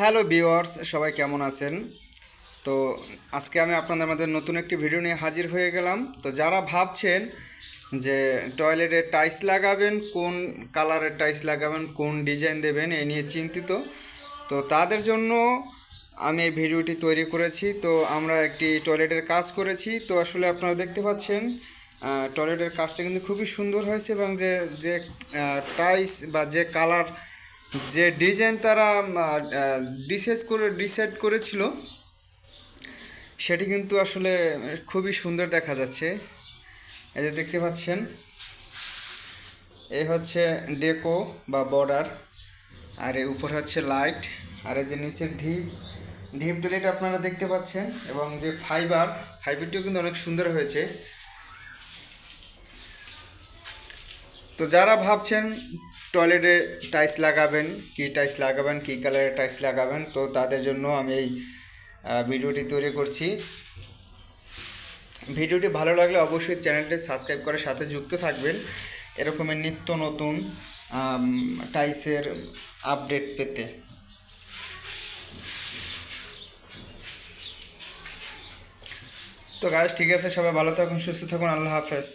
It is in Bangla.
হ্যালো ভিওয়ার্স সবাই কেমন আছেন? তো আজকে আমি আপনাদের মধ্যে নতুন একটি ভিডিও নিয়ে হাজির হয়ে গেলাম। তো যারা ভাবছেন যে টয়লেটে টাইলস লাগাবেন, কোন কালারের টাইলস লাগাবেন, কোন ডিজাইন দেবেন এই নিয়ে চিন্তিত, তো তাদের জন্য আমি এই ভিডিওটি তৈরি করেছি। তো আমরা একটি টয়লেটের কাজ করেছি। তো আসলে আপনারা দেখতে পাচ্ছেন টয়লেটের কাজটা কিন্তু খুবই সুন্দর হয়েছে এবং যে যে টাইলস বা যে কালার যে ডিজাইন তারা ডিসাইড করে, ডিসাইড করেছিল, সেটি কিন্তু আসলে খুবই সুন্দর দেখা যাচ্ছে। এই যে দেখতে পাচ্ছেন, এই হচ্ছে ডেকো বা বর্ডার, আর এই উপর হচ্ছে লাইট, আর এই যে নিচের ঢিপ ঢিপ ডেলিট আপনারা দেখতে পাচ্ছেন, এবং যে ফাইবার, ফাইবারটিও কিন্তু অনেক সুন্দর হয়েছে। তো যারা ভাবছেন টয়লেটে টাইলস লাগাবেন, কি টাইলস লাগাবেন, কি কালারের টাইলস লাগাবেন, তো তাদের জন্য আমি এই ভিডিওটি তৈরি করছি। ভিডিওটি ভালো লাগলে অবশ্যই চ্যানেলটি সাবস্ক্রাইব করে সাথে যুক্ত থাকবেন। এরকমের নিত্য নতুন টাইসের আপডেট পেতে। তো গাছ ঠিক আছে, সবাই ভালো থাকুন, সুস্থ থাকুন, আল্লাহ হাফেজ।